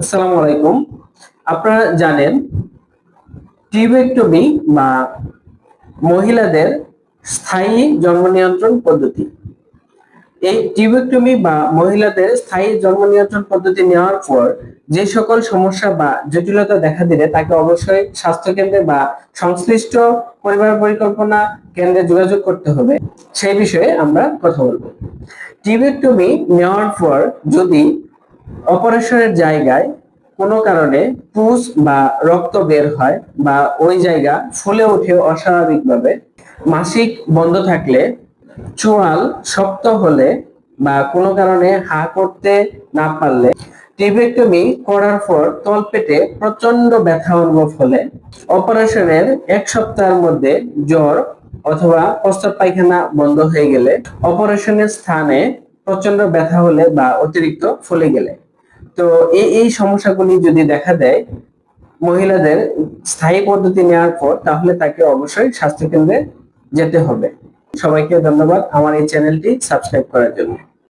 আসসালামু আলাইকুম। আপনারা জানেন টিউবেক্টমি বা মহিলাদের স্থায়ী জন্ম নিয়ন্ত্রণ পদ্ধতি। এই টিউবেক্টমি বা মহিলাদের স্থায়ী জন্ম নিয়ন্ত্রণ পদ্ধতি নেওয়ার পর যে সকল সমস্যা বা জটিলতা দেখা দিলে তাকে অবশ্যই স্বাস্থ্য কেন্দ্রে বা সংশ্লিষ্ট পরিবার পরিকল্পনা কেন্দ্রে যোগাযোগ করতে হবে। সেই বিষয়ে আমরা কথা বলব। টিউবেক্টমি নেওয়ার পর যদি অপারেশনের জায়গায় কোনো কারণে পুষ বা রক্ত বের হয় বা ওই জায়গা ফুলে ওঠে অস্বাভাবিকভাবে, মাসিক বন্ধ থাকলে চোয়াল শক্ত হলে বা কোনো কারণে হা করতে না পারলে টিবেক্টমি করার পর তলপেটে প্রচণ্ড ব্যথা অনুভব হলে অপারেশনের এক সপ্তাহের মধ্যে জ্বর অথবা প্রস্তাব পায়খানা বন্ধ হয়ে গেলে অপারেশনের স্থানে প্রচণ্ড ব্যথা হলে বা অতিরিক্ত ফুলে গেলে। তো এই এই সমস্যাগুলি যদি দেখা দেয় মহিলাদের স্থায়ী পদ্ধতি নেওয়ার পর, তাহলে তাকে অবশ্যই স্বাস্থ্যকেন্দ্রে যেতে হবে। সবাইকে ধন্যবাদ আমার এই চ্যানেলটি সাবস্ক্রাইব করার জন্য।